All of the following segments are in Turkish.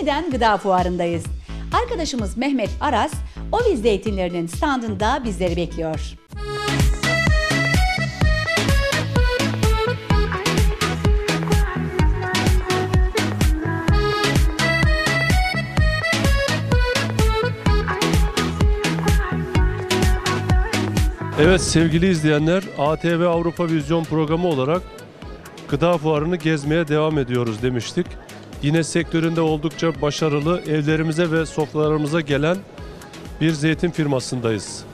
yeniden gıda fuarındayız. Arkadaşımız Mehmet Aras, Oviz zeytinlerinin standında bizleri bekliyor. Evet sevgili izleyenler ATV Avrupa Vizyon programı olarak gıda fuarını gezmeye devam ediyoruz demiştik. Yine sektöründe oldukça başarılı evlerimize ve sofralarımıza gelen bir zeytin firmasındayız.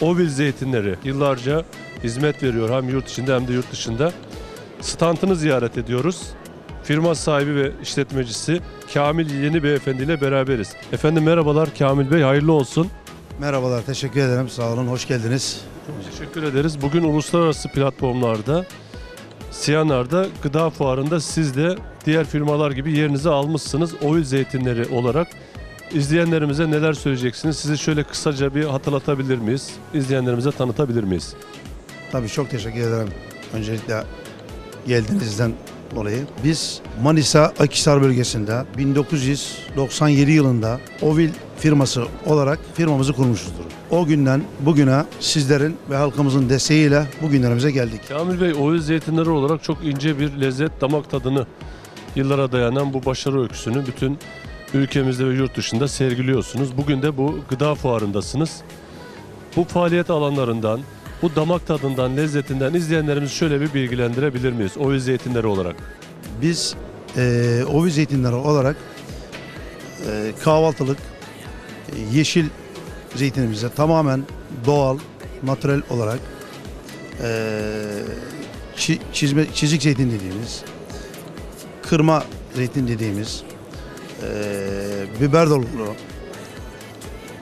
Ovil Zeytinleri yıllarca hizmet veriyor hem yurt içinde hem de yurt dışında. Stantını ziyaret ediyoruz. Firma sahibi ve işletmecisi Kamil Yeni Beyefendi ile beraberiz. Efendim merhabalar Kamil Bey hayırlı olsun. Merhabalar, teşekkür ederim. Sağ olun, hoş geldiniz. Teşekkür ederiz. Bugün uluslararası platformlarda, Siyanar'da gıda fuarında siz de diğer firmalar gibi yerinizi almışsınız. Oil zeytinleri olarak. İzleyenlerimize neler söyleyeceksiniz? Sizi şöyle kısaca bir hatırlatabilir miyiz? İzleyenlerimize tanıtabilir miyiz? Tabii çok teşekkür ederim. Öncelikle geldiğinizden dolayı. Biz Manisa Akhisar bölgesinde 1997 yılında Ovil firması olarak firmamızı kurmuşuzdur. O günden bugüne sizlerin ve halkımızın desteğiyle bugünlerimize geldik. Kamil Bey, oil zeytinleri olarak çok ince bir lezzet, damak tadını yıllara dayanan bu başarı öyküsünü bütün ülkemizde ve yurt dışında sergiliyorsunuz. Bugün de bu gıda fuarındasınız. Bu faaliyet alanlarından, bu damak tadından, lezzetinden izleyenlerimizi şöyle bir bilgilendirebilir miyiz? Oil zeytinleri olarak. Biz eee Ovil zeytinleri olarak eee, kahvaltılık e, yeşil zeytinimize tamamen doğal, natürel olarak çi- çizme, çizik zeytin dediğimiz, kırma zeytin dediğimiz, eee, biber dolgulu,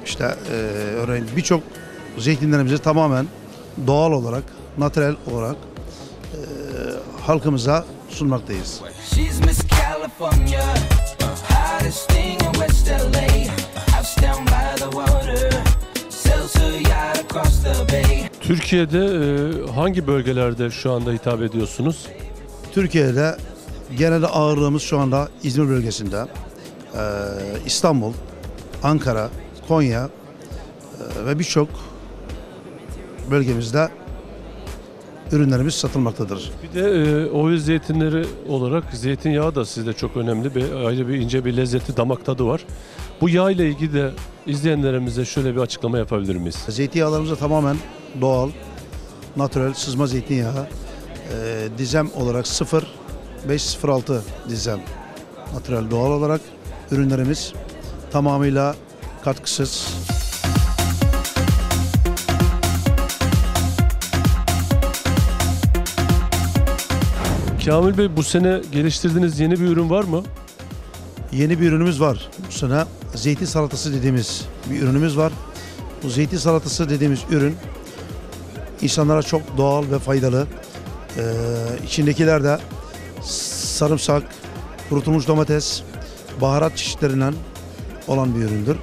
işte eee, örneğin birçok zeytinlerimizi tamamen doğal olarak, natürel olarak eee, halkımıza sunmaktayız. California, hottest thing in West LA. House down by the water, Türkiye'de e, hangi bölgelerde şu anda hitap ediyorsunuz? Türkiye'de genelde ağırlığımız şu anda İzmir bölgesinde, eee, İstanbul, Ankara, Konya eee, ve birçok bölgemizde ürünlerimiz satılmaktadır. Bir de e, oil zeytinleri olarak zeytinyağı da sizde çok önemli bir ayrı bir ince bir lezzeti damak tadı var. Bu yağ ile ilgili de izleyenlerimize şöyle bir açıklama yapabilir miyiz? Zeytinyağlarımız da tamamen doğal, natürel sızma zeytinyağı. Eee dizem olarak 0 506 dizem natürel doğal olarak ürünlerimiz tamamıyla katkısız. Kamil Bey bu sene geliştirdiğiniz yeni bir ürün var mı? Yeni bir ürünümüz var. Bu sene zeytin salatası dediğimiz bir ürünümüz var. Bu zeytin salatası dediğimiz ürün insanlara çok doğal ve faydalı. Ee, içindekiler de sarımsak, kurutulmuş domates, baharat çeşitlerinden olan bir üründür.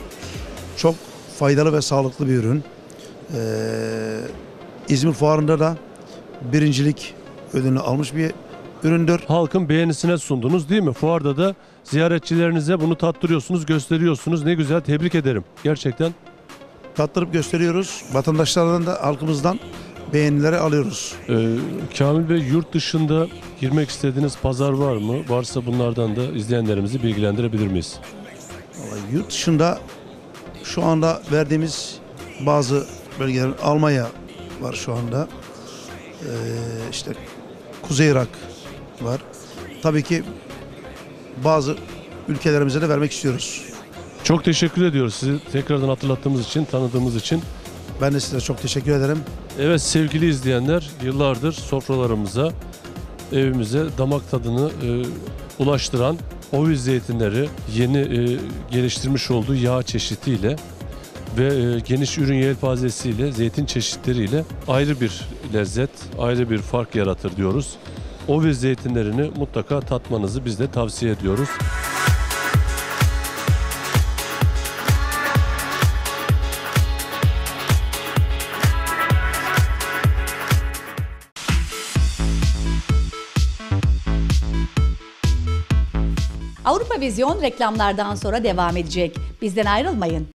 Çok faydalı ve sağlıklı bir ürün. Ee, İzmir Fuarı'nda da birincilik ödülünü almış bir üründür. Halkın beğenisine sundunuz değil mi? Fuarda da ziyaretçilerinize bunu tattırıyorsunuz, gösteriyorsunuz. Ne güzel, tebrik ederim. Gerçekten tattırıp gösteriyoruz. Vatandaşlardan da halkımızdan beğenileri alıyoruz. Ee, Kamil Bey yurt dışında girmek istediğiniz pazar var mı? Varsa bunlardan da izleyenlerimizi bilgilendirebilir miyiz? Vallahi yurt dışında şu anda verdiğimiz bazı bölgelerin Almanya var şu anda. Ee, işte Kuzey Irak var. Tabii ki bazı ülkelerimize de vermek istiyoruz. Çok teşekkür ediyoruz sizi tekrardan hatırlattığımız için, tanıdığımız için. Ben de size çok teşekkür ederim. Evet sevgili izleyenler yıllardır sofralarımıza, evimize damak tadını e, ulaştıran Oviz zeytinleri yeni e, geliştirmiş olduğu yağ çeşitiyle ve e, geniş ürün yelpazesiyle, zeytin çeşitleriyle ayrı bir lezzet, ayrı bir fark yaratır diyoruz. Oviz zeytinlerini mutlaka tatmanızı biz de tavsiye ediyoruz. Avrupa Vizyon reklamlardan sonra devam edecek. Bizden ayrılmayın.